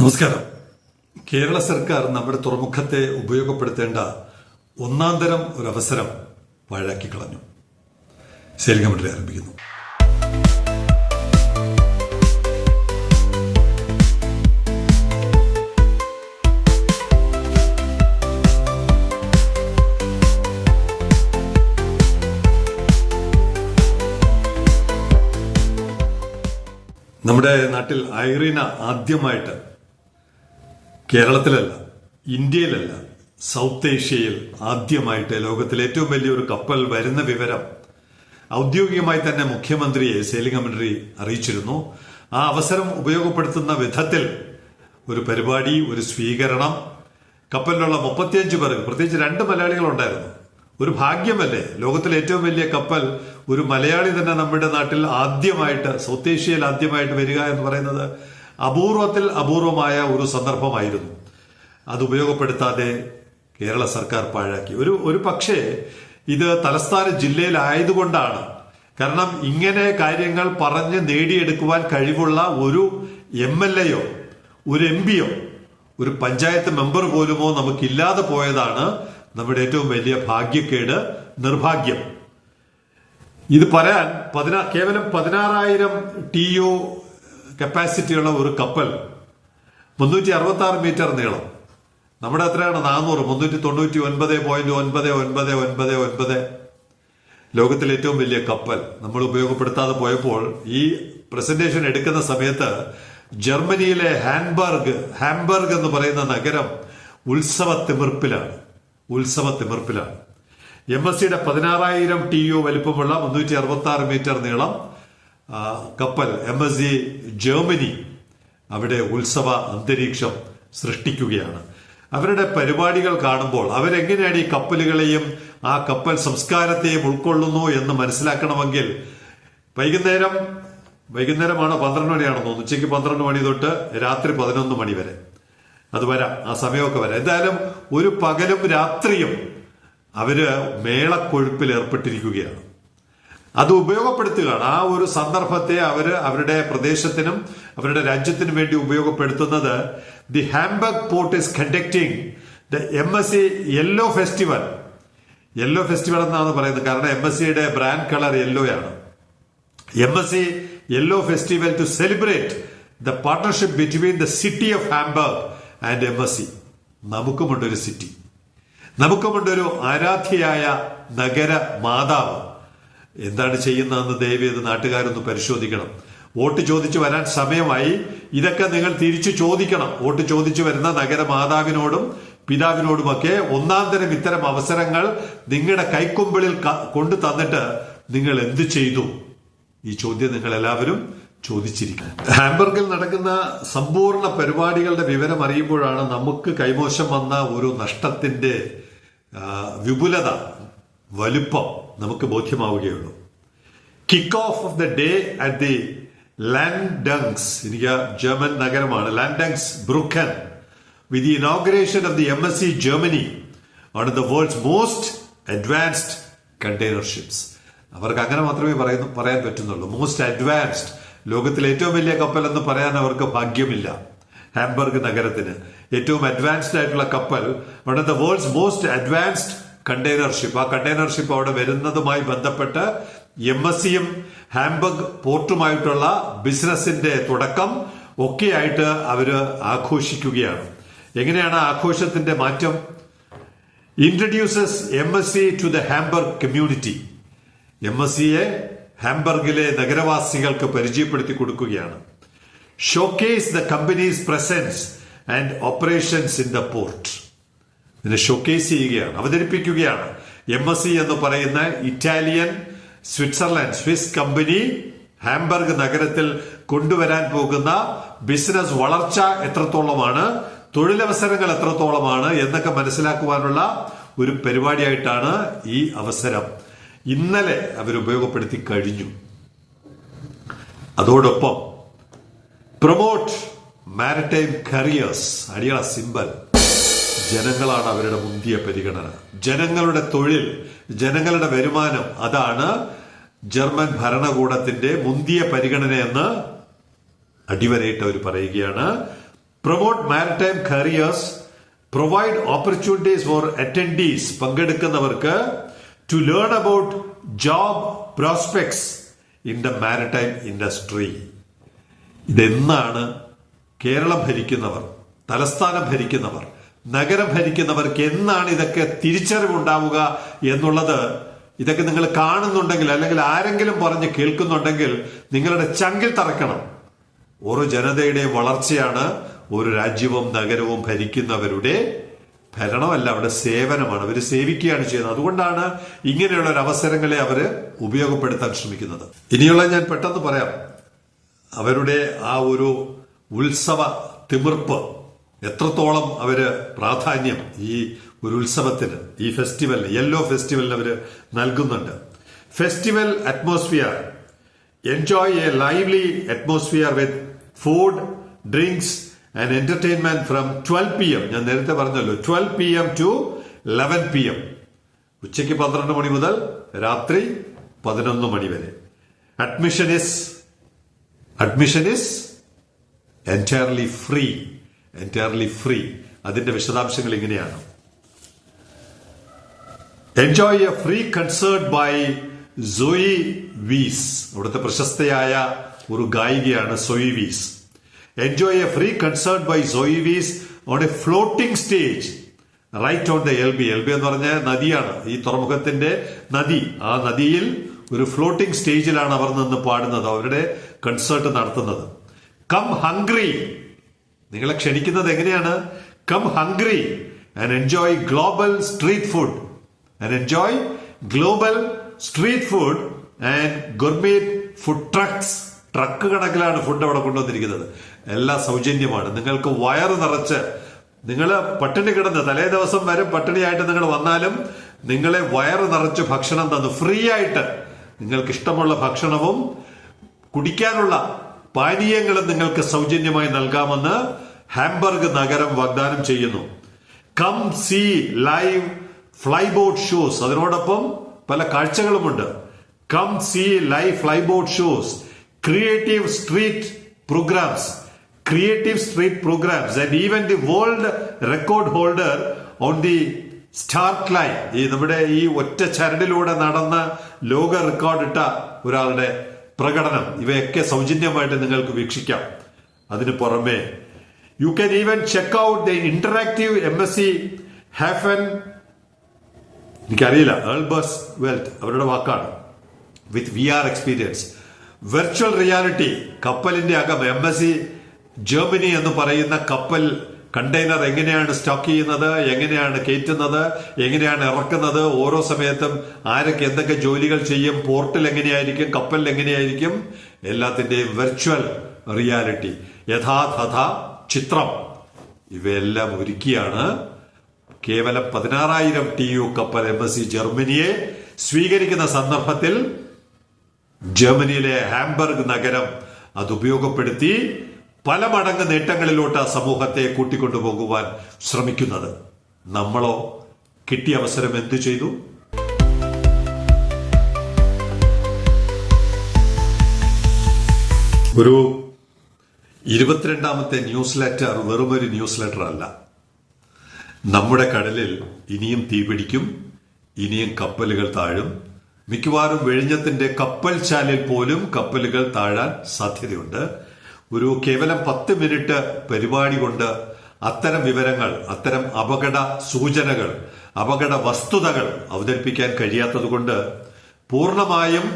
നമസ്കാരം. കേരള സർക്കാർ നമ്മുടെ തുറമുഖത്തെ ഉപയോഗപ്പെടുത്തേണ്ട ഒന്നാം തരം അവസരം പാഴാക്കി കളഞ്ഞു. മണ്ഡലം ആരംഭിക്കുന്നു. നമ്മുടെ നാട്ടിൽ ഐറീന ആദ്യമായിട്ട് കേരളത്തിലല്ല ഇന്ത്യയിലല്ല സൗത്ത് ഏഷ്യയിൽ ആദ്യമായിട്ട് ലോകത്തിലെ ഏറ്റവും വലിയൊരു കപ്പൽ വരുന്ന വിവരം ഔദ്യോഗികമായി തന്നെ മുഖ്യമന്ത്രിയെ സെയിലിംഗ് അറിയിച്ചിരുന്നു. ആ അവസരം ഉപയോഗപ്പെടുത്തുന്ന വിധത്തിൽ ഒരു പരിപാടി ഒരു സ്വീകരണം. കപ്പലിലുള്ള മുപ്പത്തിയഞ്ച് പേർക്ക് പ്രത്യേകിച്ച് രണ്ട് മലയാളികളുണ്ടായിരുന്നു. ഒരു ഭാഗ്യമല്ലേ? ലോകത്തിലെ ഏറ്റവും വലിയ കപ്പൽ ഒരു മലയാളി തന്നെ നമ്മുടെ നാട്ടിൽ ആദ്യമായിട്ട് സൗത്ത് ഏഷ്യയിൽ ആദ്യമായിട്ട് വരിക എന്ന് പറയുന്നത്. അപൂർവത്തിൽ അപൂർവമായ ഒരു സന്ദർഭമായിരുന്നു. അത് ഉപയോഗപ്പെടുത്താതെ കേരള സർക്കാർ പാഴാക്കി. ഒരു ഒരു പക്ഷേ ഇത് തലസ്ഥാന ജില്ലയിലായതുകൊണ്ടാണ്. കാരണം ഇങ്ങനെ കാര്യങ്ങൾ പറഞ്ഞ് നേടിയെടുക്കുവാൻ കഴിവുള്ള ഒരു എം എൽ എയോ ഒരു എം പിയോ ഒരു പഞ്ചായത്ത് മെമ്പർ പോലുമോ നമുക്കില്ലാതെ പോയതാണ് നമ്മുടെ ഏറ്റവും വലിയ ഭാഗ്യക്കേട് നിർഭാഗ്യം. ഇത് പറയാൻ പതിനാ കേവലം പതിനാറായിരം ടി യു കപ്പാസിറ്റിയുള്ള ഒരു കപ്പൽ. മുന്നൂറ്റി അറുപത്തി ആറ് മീറ്റർ നീളം. നമ്മുടെ എത്രയാണ്? നാനൂറ്. മുന്നൂറ്റി തൊണ്ണൂറ്റി ഒൻപത് പോയിന്റ് ഒൻപത് ഒൻപത് ഒൻപത്. ഒൻപത് ലോകത്തിലെ ഏറ്റവും വലിയ കപ്പൽ. നമ്മൾ ഉപയോഗപ്പെടുത്താതെ പോയപ്പോൾ ഈ പ്രസന്റേഷൻ എടുക്കുന്ന സമയത്ത് ജർമ്മനിയിലെ ഹാൻബർഗ് ഹാംബർഗ് എന്ന് പറയുന്ന നഗരം ഉത്സവ തിമിർപ്പിലാണ് ഉത്സവ തിമിർപ്പിലാണ് എം എസ് സിയുടെ പതിനാറായിരം ടി യു വലിപ്പമുള്ള മുന്നൂറ്റി അറുപത്തി ആറ് മീറ്റർ നീളം കപ്പൽ എം എസ് ജി ജർമ്മനി അവിടെ ഉത്സവ അന്തരീക്ഷം സൃഷ്ടിക്കുകയാണ്. അവരുടെ പരിപാടികൾ കാണുമ്പോൾ അവരെങ്ങനെയാണ് ഈ കപ്പലുകളെയും ആ കപ്പൽ സംസ്കാരത്തെയും ഉൾക്കൊള്ളുന്നു എന്ന് മനസ്സിലാക്കണമെങ്കിൽ വൈകുന്നേരം വൈകുന്നേരമാണ് പന്ത്രണ്ട് മണിയാണെന്ന് തോന്നുന്നു. ഉച്ചയ്ക്ക് പന്ത്രണ്ട് മണി തൊട്ട് രാത്രി പതിനൊന്ന് മണി വരെ. അത് വരാം. ആ സമയമൊക്കെ വരാം. എന്തായാലും ഒരു പകലും രാത്രിയും അവർ മേളക്കൊഴുപ്പിൽ ഏർപ്പെട്ടിരിക്കുകയാണ്. അത് ഉപയോഗപ്പെടുത്തുകയാണ്. ആ ഒരു സന്ദർഭത്തെ അവർ അവരുടെ പ്രദേശത്തിനും അവരുടെ രാജ്യത്തിനും വേണ്ടി ഉപയോഗപ്പെടുത്തുന്നത്. The Hamburg port is conducting the M S C yellow festival yellow festival എന്നാണ് പറയുന്നത്. കാരണം എം എസ് സിയുടെ brand colour യെല്ലോയാണ് M S C yellow festival to celebrate the partnership between the city of Hamburg and M S C നമുക്കുമുണ്ടൊരു city നമുക്കുമുണ്ടൊരു ആരാധ്യയായ നഗര മാതാവ്. എന്താണ് ചെയ്യുന്നതെന്ന് ദയവേത് നാട്ടുകാരൊന്ന് പരിശോധിക്കണം. വോട്ട് ചോദിച്ചു വരാൻ സമയമായി. ഇതൊക്കെ നിങ്ങൾ തിരിച്ചു ചോദിക്കണം. വോട്ട് ചോദിച്ചു വരുന്ന നഗരമാതാവിനോടും പിതാവിനോടുമൊക്കെ ഒന്നാം തരം ഇത്തരം അവസരങ്ങൾ നിങ്ങളുടെ കൈക്കൊമ്പിളിൽ കൊണ്ടു തന്നിട്ട് നിങ്ങൾ എന്ത് ചെയ്തു? ഈ ചോദ്യം നിങ്ങൾ എല്ലാവരും ചോദിച്ചിരിക്കണം. ഹാംബർഗിൽ നടക്കുന്ന സമ്പൂർണ പരിപാടികളുടെ വിവരം അറിയുമ്പോഴാണ് നമുക്ക് കൈമോശം വന്ന ഒരു നഷ്ടത്തിന്റെ വിപുലത വലുപ്പം. ബോധ്യമാവുകയുള്ളൂ. Kick off off the day at the Landungs എനിക്ക് ജർമ്മൻ നഗരമാണ്. Landungsbrücken with the inauguration of the M S C Germany ആണ് the world's most advanced container ships അവർക്ക് അങ്ങനെ മാത്രമേ പറയുന്നു പറയാൻ പറ്റുന്നുള്ളൂ. മോസ്റ്റ് അഡ്വാൻസ്ഡ് ലോകത്തിലെ ഏറ്റവും വലിയ കപ്പൽ എന്ന് പറയാൻ അവർക്ക് ഭാഗ്യമില്ല. ഹാംബർഗ് നഗരത്തിന്. ഏറ്റവും അഡ്വാൻസ്ഡ് ആയിട്ടുള്ള കപ്പൽ of the world's most advanced container ship ആ കണ്ടെയ്നർ ഷിപ്പ് അവിടെ വരുന്നതുമായി ബന്ധപ്പെട്ട് എം എസ് സിയും ഹാംബർഗ് പോർട്ടുമായിട്ടുള്ള ബിസിനസിന്റെ തുടക്കം ഒക്കെയായിട്ട് അവർ ആഘോഷിക്കുകയാണ്. എങ്ങനെയാണ് ആഘോഷത്തിന്റെ മാറ്റം? Introduces M S C to the Hamburg community M S സിയെ ഹാംബർഗിലെ നഗരവാസികൾക്ക് പരിചയപ്പെടുത്തി കൊടുക്കുകയാണ്. Showcase the company's presence and operations in the port ഇതിനെ ഷോക്കേസ് ചെയ്യുകയാണ് അവതരിപ്പിക്കുകയാണ്. എം എസ് സി എന്ന് പറയുന്ന Italian Switzerland Swiss company Hamburg നഗരത്തിൽ കൊണ്ടുവരാൻ പോകുന്ന ബിസിനസ് വളർച്ച എത്രത്തോളമാണ് തൊഴിലവസരങ്ങൾ എത്രത്തോളമാണ് എന്നൊക്കെ മനസ്സിലാക്കുവാനുള്ള ഒരു പരിപാടിയായിട്ടാണ് ഈ അവസരം ഇന്നലെ അവർ ഉപയോഗപ്പെടുത്തി കഴിഞ്ഞു. അതോടൊപ്പം പ്രൊമോട്ട് മാരിടൈം കരിയേഴ്സ് അടിയള സിമ്പൽ ജനങ്ങളാണ് അവരുടെ മുന്തിയ പരിഗണന. ജനങ്ങളുടെ തൊഴിൽ ജനങ്ങളുടെ വരുമാനം അതാണ് ജർമ്മൻ ഭരണകൂടത്തിന്റെ മുന്തിയ പരിഗണനയെന്ന് അടിവരയിട്ട് അവർ പറയുകയാണ്. Promote maritime careers provide opportunities for attendees പങ്കെടുക്കുന്നവർക്ക് to learn about job prospects in the maritime industry ഇതെന്നാണ് കേരളം ഭരിക്കുന്നവർ തലസ്ഥാനം ഭരിക്കുന്നവർ. നഗരം ഭരിക്കുന്നവർക്ക് എന്നാണ് ഇതൊക്കെ തിരിച്ചറിവുണ്ടാവുക എന്നുള്ളത് ഇതൊക്കെ നിങ്ങൾ കാണുന്നുണ്ടെങ്കിൽ അല്ലെങ്കിൽ ആരെങ്കിലും പറഞ്ഞ് കേൾക്കുന്നുണ്ടെങ്കിൽ നിങ്ങളുടെ ചങ്കിൽ തറക്കണം. ഒരു ജനതയുടെ വളർച്ചയാണ് ഒരു രാജ്യവും നഗരവും ഭരിക്കുന്നവരുടെ ഭരണമല്ല അവിടെ സേവനമാണ്. അവർ സേവിക്കുകയാണ് ചെയ്യുന്നത്. അതുകൊണ്ടാണ് ഇങ്ങനെയുള്ള ഒരു അവസരങ്ങളെ അവർ ഉപയോഗപ്പെടുത്താൻ ശ്രമിക്കുന്നത്. ഇനിയുള്ള ഞാൻ പെട്ടെന്ന് പറയാം. അവരുടെ ആ ഒരു ഉത്സവ തിമിർപ്പ് എത്രത്തോളം അവർ പ്രാധാന്യം ഈ ഒരു ഉത്സവത്തിന് ഈ ഫെസ്റ്റിവലിന് യെല്ലോ ഫെസ്റ്റിവലിന് അവർ നൽകുന്നുണ്ട്. Festival atmosphere. Enjoy a lively atmosphere with food drinks and entertainment from twelve P M ഞാൻ നേരത്തെ പറഞ്ഞല്ലോ twelve P M to eleven P M ഉച്ചയ്ക്ക് പന്ത്രണ്ട് മണി മുതൽ രാത്രി പതിനൊന്ന് മണി വരെ. Admission is admission is entirely free entirely free അതിന്റെ വിശദാംശങ്ങൾ ഇങ്ങനെയാണ്. Enjoy a free concert by Zoe Weiss അവിടുത്തെ പ്രശസ്തയായ ഒരു ഗായികയാണ് Zoe Weiss enjoy a free concert by Zoe Weiss on a floating stage right on the Elbe Elbe എന്ന് പറഞ്ഞ നദിയാണ്. ഈ തുറമുഖത്തിന്റെ നദി. ആ നദിയിൽ ഒരു ഫ്ലോട്ടിംഗ് സ്റ്റേജിലാണ് അവർ നിന്ന് പാടുന്നത്. അവരുടെ കൺസേർട്ട് നടത്തുന്നത്. കം ഹംഗ്രി നിങ്ങളെ ക്ഷണിക്കുന്നത് എങ്ങനെയാണ്? Come hungry and enjoy global street food and enjoy global street food and gourmet food trucks truck കണക്കിലാണ് food അവിടെ കൊണ്ടുവന്നിരിക്കുന്നത്. എല്ലാം സൗജന്യമാണ്. നിങ്ങൾക്ക് വയറ് നിറച്ച് നിങ്ങൾ പട്ടിണി കിടന്ന് തലേ ദിവസം വരെ പട്ടിണിയായിട്ട് നിങ്ങൾ വന്നാലും നിങ്ങളെ വയറ് നിറച്ച് ഭക്ഷണം തന്നു ഫ്രീ ആയിട്ട് നിങ്ങൾക്ക് ഇഷ്ടമുള്ള ഭക്ഷണവും കുടിക്കാനുള്ള പാനീയങ്ങളും നിങ്ങൾക്ക് സൗജന്യമായി നൽകാമെന്ന് ഹാംബർഗ് നഗരം വാഗ്ദാനം ചെയ്യുന്നു. Come see live flyboat shows. അതിനോടൊപ്പം പല കാഴ്ചകളുമുണ്ട്. Come see live flyboat shows. Creative street programs. Creative street programs. And even the world record holder on the start line. ഈ നമ്മുടെ ഈ ഒറ്റ ചരടിലൂടെ നടന്ന ലോക റെക്കോർഡ് ഇട്ട ഒരാളുടെ പ്രകടനം ഇവയൊക്കെ സൗജന്യമായിട്ട് നിങ്ങൾക്ക് വീക്ഷിക്കാം. അതിന് പുറമെ you can even check out the interactive M S C ഹാഫൻ എനിക്കറിയില്ല ഏൾബസ് വെൽത്ത് അവരുടെ വാക്കാണ് with V R experience virtual reality കപ്പലിന്റെ അകം എം എസ് സി ജർമ്മനി എന്ന് പറയുന്ന കപ്പൽ കണ്ടെയ്നർ എങ്ങനെയാണ് സ്റ്റോക്ക് ചെയ്യുന്നത് എങ്ങനെയാണ് കയറ്റുന്നത് എങ്ങനെയാണ് ഇറക്കുന്നത് ഓരോ സമയത്തും ആരൊക്കെ എന്തൊക്കെ ജോലികൾ ചെയ്യും പോർട്ടിൽ എങ്ങനെയായിരിക്കും കപ്പലിൽ എങ്ങനെയായിരിക്കും എല്ലാത്തിന്റെയും വെർച്വൽ റിയാലിറ്റി യഥാതഥ ചിത്രം. ഇവയെല്ലാം ഒരുക്കിയാണ് കേവലം പതിനാറായിരം ടി യു കപ്പൽ എംബസി ജർമ്മനിയെ സ്വീകരിക്കുന്ന സന്ദർഭത്തിൽ ജർമ്മനിയിലെ ഹാംബർഗ് നഗരം അത് ഉപയോഗപ്പെടുത്തി പല മടങ്ങ് നേട്ടങ്ങളിലോട്ട് സമൂഹത്തെ കൂട്ടിക്കൊണ്ടുപോകുവാൻ ശ്രമിക്കുന്നത്. നമ്മളോ കിട്ടിയ അവസരം എന്തു ചെയ്തു? ഒരു ഇരുപത്തിരണ്ടാമത്തെ ന്യൂസ് ലെറ്റർ വെറുമൊരു ന്യൂസ് ലെറ്റർ അല്ല നമ്മുടെ കടലിൽ ഇനിയും തീപിടിക്കും ഇനിയും കപ്പലുകൾ താഴും. മിക്കവാറും വെഴിഞ്ഞത്തിന്റെ കപ്പൽ ചാലിൽ പോലും കപ്പലുകൾ താഴാൻ സാധ്യതയുണ്ട്. ഒരു കേവലം പത്ത് മിനിറ്റ് പരിപാടി കൊണ്ട് അത്തരം വിവരങ്ങൾ അത്തരം അപകട സൂചനകൾ അപകട വസ്തുതകൾ അവതരിപ്പിക്കാൻ കഴിയാത്തതുകൊണ്ട് പൂർണമായും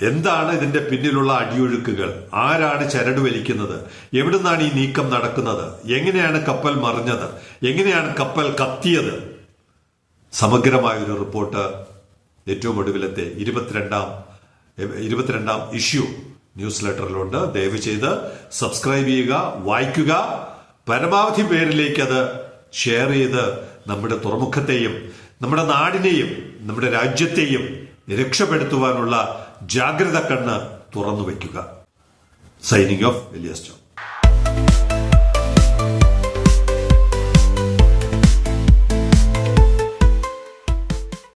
എന്താണ് ഇതിന്റെ പിന്നിലുള്ള അടിയൊഴുക്കുകൾ? ആരാണ് ചരട് വലിക്കുന്നത്? എവിടുന്നാണ് ഈ നീക്കം നടക്കുന്നത്? എങ്ങനെയാണ് കപ്പൽ മറിഞ്ഞത്? എങ്ങനെയാണ് കപ്പൽ കത്തിയത്? സമഗ്രമായ ഒരു റിപ്പോർട്ട് ഏറ്റവും ഒടുവിലത്തെ ഇരുപത്തിരണ്ടാം ഇരുപത്തിരണ്ടാം ഇഷ്യൂ ന്യൂസ് ലെറ്ററിലുണ്ട് ദയവ് ചെയ്ത് സബ്സ്ക്രൈബ് ചെയ്യുക വായിക്കുക. പരമാവധി പേരിലേക്ക് അത് ഷെയർ ചെയ്ത് നമ്മുടെ തുറമുഖത്തെയും നമ്മുടെ നാടിനെയും നമ്മുടെ രാജ്യത്തെയും രക്ഷപ്പെടുത്തുവാനുള്ള ജാഗ്രത കണ്ണ് തുറന്നു വയ്ക്കുക. Signing off Elias John.